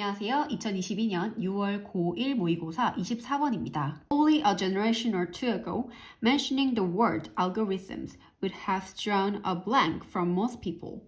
안녕하세요. 2022년 6월 고1 모의고사 24번입니다. Only a generation or two ago, mentioning the word algorithms would have drawn a blank from most people.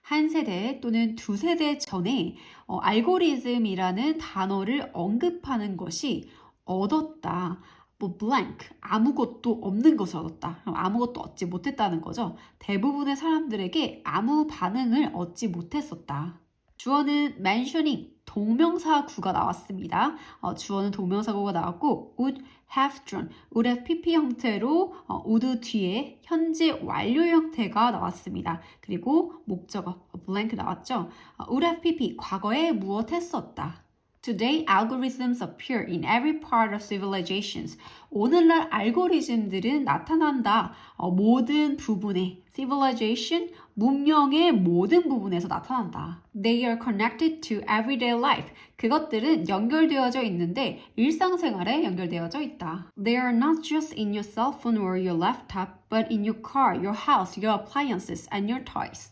한 세대 또는 두 세대 전에 어, 알고리즘이라는 단어를 언급하는 것이 얻었다. 뭐 blank 아무것도 없는 것을 얻었다. 아무것도 얻지 못했다는 거죠. 대부분의 사람들에게 아무 반응을 얻지 못했었다. 주어는 mentioning 동명사구가 나왔습니다. 어, 주어는 동명사구가 나왔고 would have drawn, would have pp 형태로 어, would 뒤에 현재 완료 형태가 나왔습니다. 그리고 목적어 blank 나왔죠. 어, would have pp 과거에 무엇 했었다. Today, algorithms appear in every part of civilizations. 오늘날 알고리즘들은 나타난다. 어, 모든 부분에 civilization, 문명의 모든 부분에서 나타난다. They are connected to everyday life. 그것들은 연결되어져 있는데 일상생활에 연결되어져 있다. They are not just in your cell phone or your laptop, but in your car, your house, your appliances, and your toys.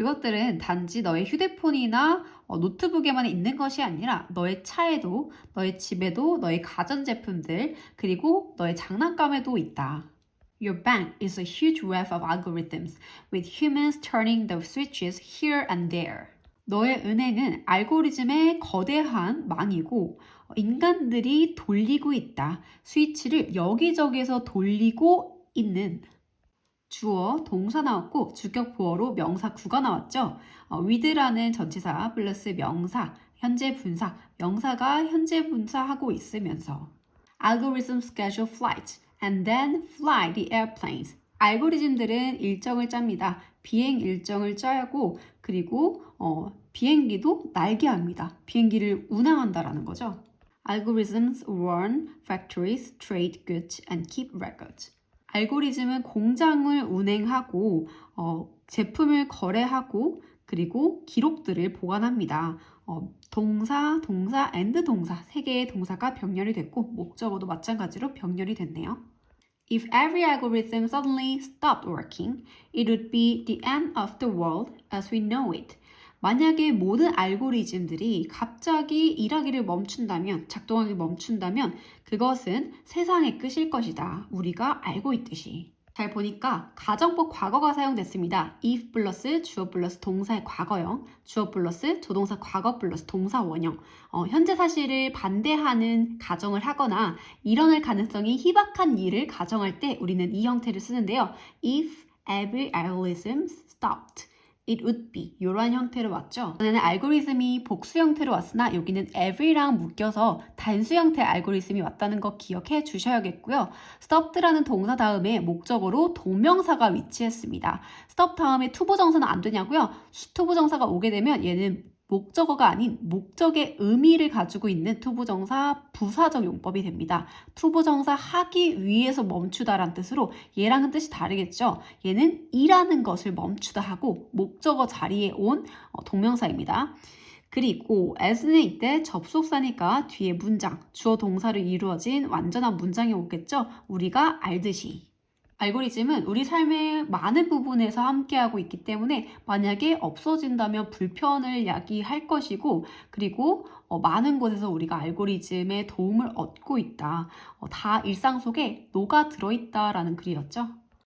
그것들은 단지 너의 휴대폰이나 어, 노트북에만 있는 것이 아니라 너의 차에도, 너의 집에도, 너의 가전제품들, 그리고 너의 장난감에도 있다. Your bank is a huge web of algorithms, with humans turning the switches here and there. 너의 은행은 알고리즘의 거대한 망이고 어, 인간들이 돌리고 있다. 스위치를 여기저기서 돌리고 있는 주어, 동사 나왔고 주격 보어로 명사 구가 나왔죠. 어, with라는 전치사 플러스 명사, 현재 분사, 명사가 현재 분사하고 있으면서 algorithm schedule flights and then fly the airplanes. 알고리즘들은 일정을 짭니다. 비행 일정을 짜고 그리고 어, 비행기도 날게 합니다. 비행기를 운항한다라는 거죠. Algorithms run factories, trade goods, and keep records. 알고리즘은 공장을 운행하고 어, 제품을 거래하고 그리고 기록들을 보관합니다. 어, 동사, 동사, and 동사 세 개의 동사가 병렬이 됐고 목적어도 마찬가지로 병렬이 됐네요. If every algorithm suddenly stopped working, it would be the end of the world as we know it. 만약에 모든 알고리즘들이 갑자기 일하기를 멈춘다면, 작동하기 멈춘다면, 그것은 세상의 끝일 것이다. 우리가 알고 있듯이. 잘 보니까 가정법 과거가 사용됐습니다. if 플러스 주어 플러스 동사의 과거형, 주어 플러스 조동사 과거 플러스 동사 원형. 어, 현재 사실을 반대하는 가정을 하거나 일어날 가능성이 희박한 일을 가정할 때 우리는 이 형태를 쓰는데요. if every algorithm stopped. It would be 이러한 형태로 왔죠. 전에는 알고리즘이 복수 형태로 왔으나 여기는 every랑 묶여서 단수 형태의 알고리즘이 왔다는 거 기억해 주셔야겠고요. stopped라는 동사 다음에 목적어로 동명사가 위치했습니다. stop 다음에 투부정사는 안 되냐고요? 투부정사가 오게 되면 얘는 목적어가 아닌 목적의 의미를 가지고 있는 투부정사 부사적 용법이 됩니다. 투부정사 하기 위해서 멈추다란 뜻으로 얘랑은 뜻이 다르겠죠. 얘는 일하는 것을 멈추다 하고 목적어 자리에 온 어, 동명사입니다. 그리고 as는 이때 접속사니까 뒤에 문장, 주어 동사를 이루어진 완전한 문장이 오겠죠. 우리가 알듯이. 알고리즘은 우리 삶의 많은 부분에서 함께하고 있기 때문에 만약에 없어진다면 불편을 야기할 것이고 그리고 어, 많은 곳에서 우리가 알고리즘의 도움을 얻고 있다. 어, 다 일상 속에 녹아 들어있다라는 글이었죠.